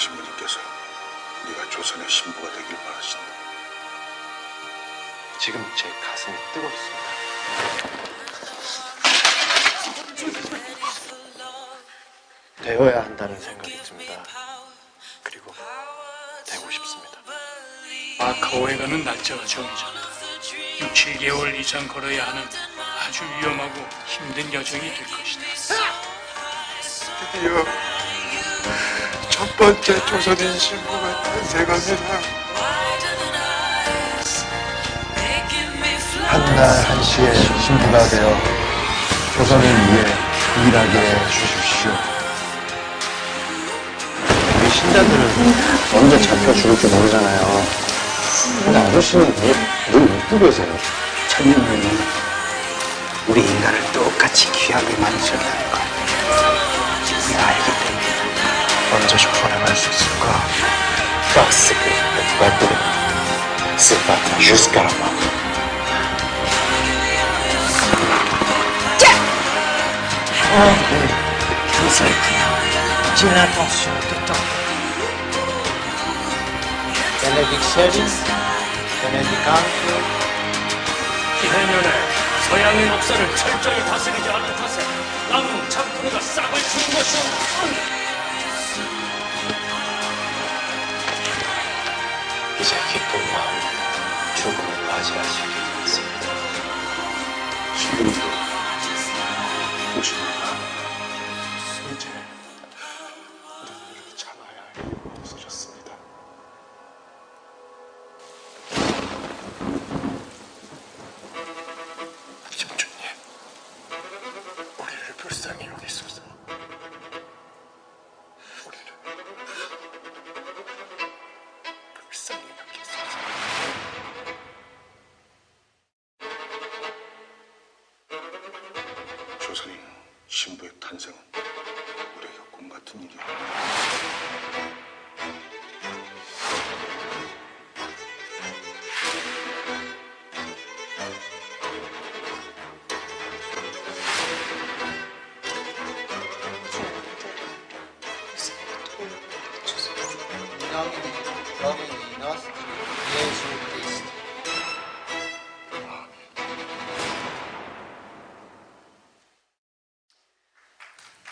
신부님께서 네가 조선의 신부가 되길 바라신다. 지금 제 가슴이 뜨겁습니다. 되어야 한다는 생각이 듭니다. 그리고 되고 싶습니다. 마카오에 가는 날짜가 정해졌다. 6, 7개월 이상 걸어야 하는 아주 위험하고 힘든 여정이 될 것이다. 드디어 첫 번째 조선인 신부가 탄생합니다. 한날 한시에 신부가 되어 조선을 위해 일하게 해주십시오. 우리 신자들은 언제 잡혀 죽을지 모르잖아요. 근데 아저씨는 늘, 늘 웃고 계세요. 천년만이 우리 인간을 똑같이 귀하게 만드셨다 때문에 언제 조선에 갈수 있을까? Que le peuple se bat jusqu'à la mort. J'ai l'intention de t'en 기해년에 서양의 역사를 철저히 다스리지 않은 탓에 남은 참군이가 싹을 주는 것이오. 이제 기쁜 마음 조선인 신부의 탄생은 우리에게 꿈 같은 일이야. Domini nostri